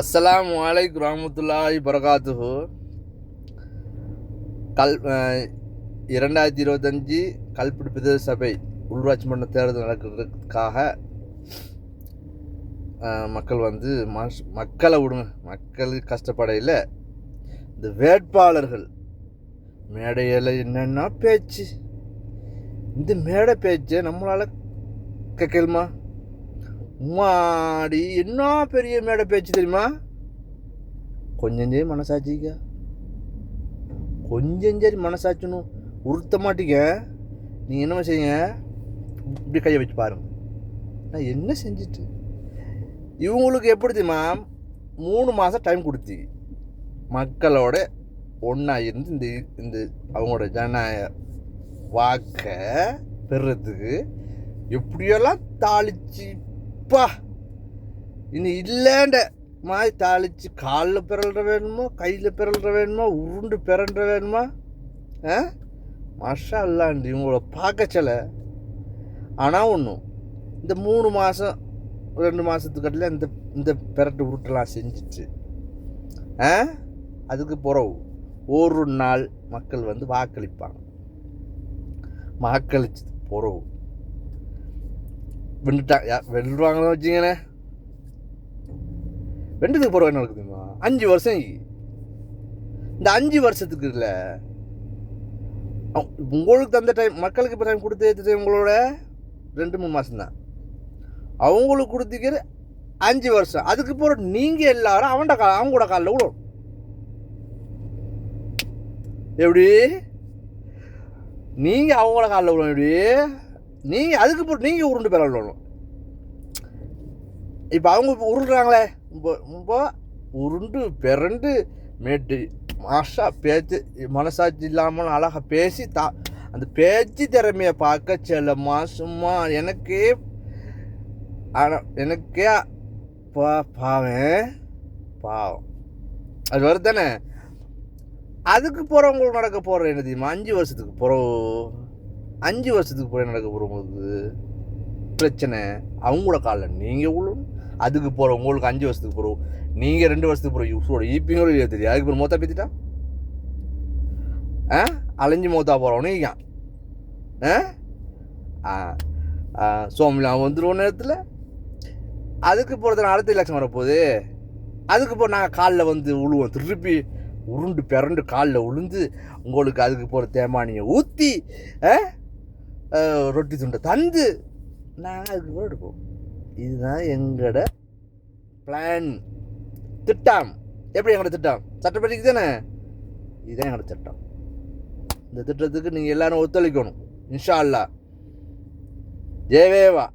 அஸ்லாம் அலைக்கும் ரஹமத்துல்லாஹி பரகாத்துஹு கல் இரண்டாயிரத்தி இருபத்தஞ்சி கல்பிடி சபை உள்ளூராட்சி மன்ற தேர்தல் நடக்கிறதுக்காக மக்கள் வந்து மஸ் மக்களை விடுங்க. மக்கள் கஷ்டப்படையில் இந்த வேட்பாளர்கள் மேடையில் என்னென்ன பேச்சு. இந்த மேடை பேச்சை நம்மளால் கேட்கலுமா? மாடி என்ன பெரிய மேடை பேச்சு தெரியுமா? கொஞ்சம் சரி மனசாட்சிக்கா. கொஞ்சம் சரி மனசாட்சின்னு உறுத்த மாட்டீங்க. நீங்கள் என்ன செய்யுங்க இப்படி கையை வச்சு பாருங்க. நான் என்ன செஞ்சுட்டு? இவங்களுக்கு எப்படி தெரியுமா? மூணு மாதம் டைம் கொடுத்தி மக்களோட ஒன்றா இருந்து இந்த இந்த அவங்களோட ஜனநாயக வாக்கை பெறுறதுக்கு எப்படியெல்லாம் தாளித்து அப்பா. இனி இல்லைண்ட மாதிரி தாளித்து காலில் பிறல்ற வேணுமோ கையில் பிறல்ற வேணுமா உருண்டு பிறன்ற வேணுமா? ஆ? மஷா இல்லாண்டி இவங்கள பார்க்க சில ஆனால் ஒன்றும் இந்த மூணு மாதம் ரெண்டு மாதத்துக்கட்டில் இந்த இந்த பிறட்டு உருட்டெல்லாம் செஞ்சிச்சு. ஆ? அதுக்கு பிறகு ஒரு நாள் மக்கள் வந்து வாக்களிப்பாங்க. வாக்களிச்சது பிறகு வெண்டுட்டாங்க யார் வெல்லுவாங்கன்னு வச்சுங்கண்ணே வெண்டதுக்கு பிறகு என்ன நடக்குது அஞ்சு வருஷம் இந்த அஞ்சு வருஷத்துக்கு இல்லை உங்களுக்கு தந்த டைம் மக்களுக்கு இப்போ டைம் கொடுத்து உங்களோட? ரெண்டு மூணு மாதம்தான் அவங்களுக்கு கொடுத்துக்கிற அஞ்சு வருஷம். அதுக்கு பிறகு நீங்கள் எல்லாரும் அவன்ட கா அவங்க கூட காலில் விடும். எப்படி? நீங்கள் அவங்கள காலில் விடணும் எப்படி? நீங்கள் அதுக்கு பிறகு நீங்கள் உருண்டு பெற விடணும் இப்போ அவங்க இப்போ உருள்றாங்களே இப்போ உருண்டு பிறண்டு மேட்டு மாஷா பேச்சு மனசாட்சி இல்லாமல் அழகாக பேசி தா அந்த பேச்சு திறமையை பார்க்க சில மாசமா எனக்கே ஆனால் எனக்கே பா பாவேன் பாவம். அது வருதானே அதுக்கு போகிறவங்களுக்கு நடக்க போகிற என்ன தெரியுமா? அஞ்சு வருஷத்துக்கு போகிறோம் அஞ்சு வருஷத்துக்கு போய் நடக்க போகும்போது பிரச்சனை அவங்களோட காலில் நீங்கள் விழும் அதுக்கு போகிற உங்களுக்கு அஞ்சு வருஷத்துக்கு போகிறோம் நீங்கள் ரெண்டு வருஷத்துக்கு போகிற யூஸோட ஈப்பிங்களோ இல்லையா தெரியும் அதுக்கு பிறகு மொத்தம் பேத்திட்டா? ஆ? அலைஞ்சு மொத்தா போகிறவனே இருக்கான் ஆ? ஆ சோமிலா வந்துடுவோம் நேரத்தில். அதுக்கு போகிறது அடுத்த எலெக்ஷன் வரப்போகுது. அதுக்கு போகிற நாங்கள் காலில் வந்து விழுவோம் திருப்பி உருண்டு பிறண்டு காலில் விழுந்து உங்களுக்கு அதுக்கு போகிற தேமானியை ஊற்றி ஆ? ரொட்டி துண்டை தந்து நாங்கள் அதுக்கு கூட எடுப்போம். இதுதான் எங்களோட பிளான் திட்டம். எப்படி எங்களோட திட்டம்? சட்டப்படிக்கு தானே? இதுதான் எங்களோட திட்டம். இந்த திட்டத்துக்கு நீங்கள் எல்லோரும் ஒத்துழைக்கணும். இன்ஷா அல்லா ஜெயவேவா.